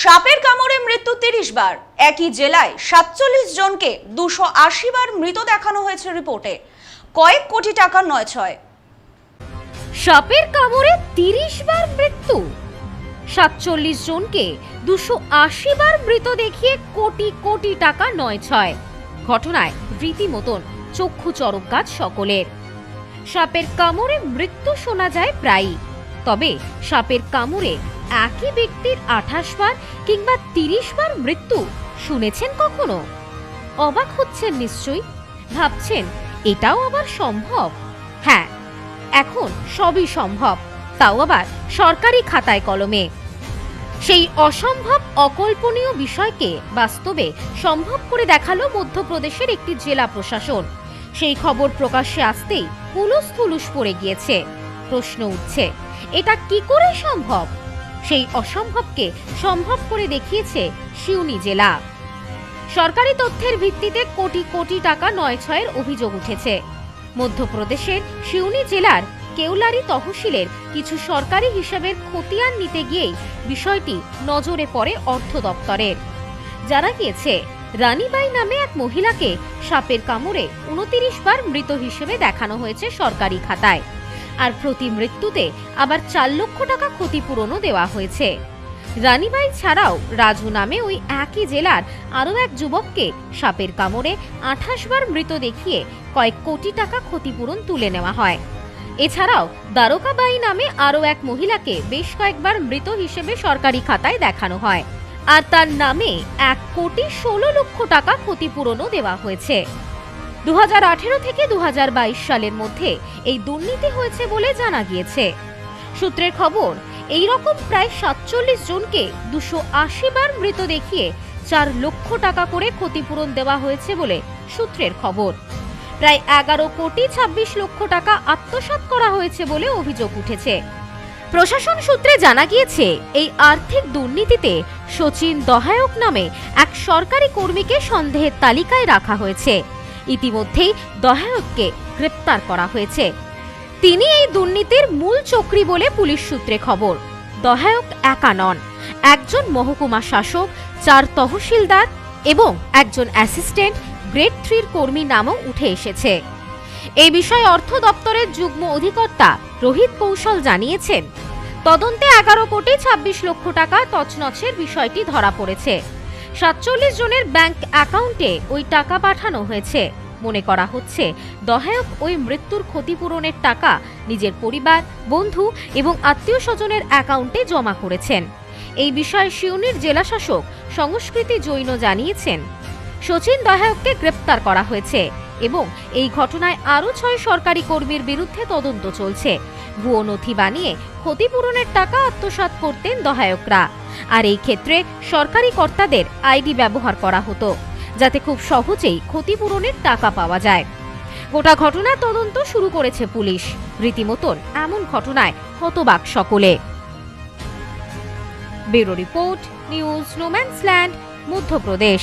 সাপের কামড়ে মৃত্যু তিরিশ বার। একই জেলায় সাতচল্লিশ জনকে দুশো আশি বার মৃত দেখানো হয়েছে রিপোর্টে। কয়েক কোটি টাকার নয় ছয়। সাপের কামড়ে তিরিশ বার মৃত্যু। সাতচল্লিশ জনকে দুশো আশি বার মৃত দেখিয়ে কোটি কোটি টাকা নয় ছয়। ঘটনায় রীতিমতন চক্ষু চরকাজ সকলের। সাপের কামড়ে মৃত্যু শোনা যায় প্রায়ই। তবে সাপের কামড়ে একই ব্যক্তির আঠাশ বার কিংবা তিরিশ বার মৃত্যু শুনেছেন কখনো? অবাক হচ্ছেন নিশ্চয়ই। ভাবছেন, এটাও আবার সম্ভব? হ্যাঁ এখন সবই সম্ভব। তাও আবার সরকারি খাতায় কলমে। সেই অসম্ভব অকল্পনীয় বিষয়কে বাস্তবে সম্ভব করে দেখাল মধ্যপ্রদেশের একটি জেলা প্রশাসন। সেই খবর প্রকাশ্যে আসতেই হুলুস থুলুস পড়ে গিয়েছে। প্রশ্ন উঠছে, এটা কি করে সম্ভব? সেই অসম্ভবকে সম্ভব করে দেখিয়েছে সিউনি জেলা। সরকারি তথ্যের ভিত্তিতে কোটি কোটি টাকা নয় ছয়ের অভিযোগ উঠেছে। মধ্যপ্রদেশের সিউনি জেলার কেউলারি তহসিলের কিছু সরকারি হিসাবের খতিয়ান নিতে গিয়েই বিষয়টি নজরে পড়ে অর্থ দপ্তরের। জানা গিয়েছে, রানীবাই নামে এক মহিলাকে সাপের কামড়ে উনতিরিশ বার মৃত হিসেবে দেখানো হয়েছে সরকারি খাতায়। আর প্রতি মৃত্যুতে আবার চার লক্ষ টাকা ক্ষতিপূরণও দেওয়া হয়েছে। রানীবাই ছাড়াও রাজু নামে ওই একই জেলার আরও এক যুবককে সাপের কামড়ে আঠাশ বার মৃত দেখিয়ে কয়েক কোটি টাকা ক্ষতিপূরণ তুলে নেওয়া হয়। এছাড়াও দ্বারকাবাই নামে আরও এক মহিলাকে বেশ কয়েকবার মৃত হিসেবে সরকারি খাতায় দেখানো হয়। আর তার নামে এক কোটি ষোলো লক্ষ টাকা ক্ষতিপূরণও দেওয়া হয়েছে। দু হাজার আঠেরো থেকে দু হাজার বাইশ সালের মধ্যে এই দুর্নীতি হয়েছে বলে জানা গিয়েছে। সূত্রের খবর এই রকম প্রায় সাতচল্লিশ জনকে দুশো আশি বার মৃত দেখিয়ে চার লক্ষ টাকা করে ক্ষতিপূরণ দেওয়া হয়েছে বলে সূত্রের খবর। প্রায় এগারো কোটি ছাব্বিশ লক্ষ টাকা আত্মসাৎ করা হয়েছে বলে অভিযোগ উঠেছে। প্রশাসন সূত্রে জানা গিয়েছে, এই আর্থিক দুর্নীতিতে সচিন দহায়ক নামে এক সরকারি কর্মীকে সন্দেহের তালিকায় রাখা হয়েছে। ইতিমধ্যেই দহায়ককে গ্রেপ্তার করা হয়েছে। তিনি এই দুর্নীতির মূল চক্রী বলে পুলিশ সূত্রে খবর। দহায়ক একা নন। একজন মহকুমা শাসক, চার তহসিলদার এবং একজন অ্যাসিস্ট্যান্ট গ্রেড থ্রির কর্মী নামও উঠে এসেছে। এই বিষয়ে অর্থ দপ্তরের যুগ্ম অধিকর্তা রোহিত কৌশল জানিয়েছেন, তদন্তে এগারো কোটি ছাব্বিশ লক্ষ টাকা তছনছের বিষয়টি ধরা পড়েছে। সাতচল্লিশ জনের ব্যাংক অ্যাকাউন্টে ওই টাকা পাঠানো হয়েছে। মনে করা হচ্ছে, দহায়ক ওই মৃত্যুর ক্ষতিপূরণের টাকা নিজের পরিবার, বন্ধু এবং আত্মীয় স্বজনের অ্যাকাউন্টে জমা করেছেন। এই বিষয়ে শিউনির জেলাশাসক সংস্কৃতি জৈন জানিয়েছেন। সচিন দহায়ককে গ্রেপ্তার করা হয়েছে এবং এই ঘটনায় আরও ছয় সরকারি কর্মীর বিরুদ্ধে তদন্ত চলছে। ভুয়ো নথি বানিয়ে ক্ষতিপূরণের টাকা আত্মসাৎ করতেন দহায়করা। আর এই ক্ষেত্রে সরকারি কর্তাদের আইডি ব্যবহার করা হতো, যাতে খুব সহজেই ক্ষতিপূরণের টাকা পাওয়া যায়। গোটা ঘটনার তদন্ত শুরু করেছে পুলিশ। রীতিমতন এমন ঘটনায় হতবাক সকলে। Bureau report, news, no man's land, Madhya Pradesh.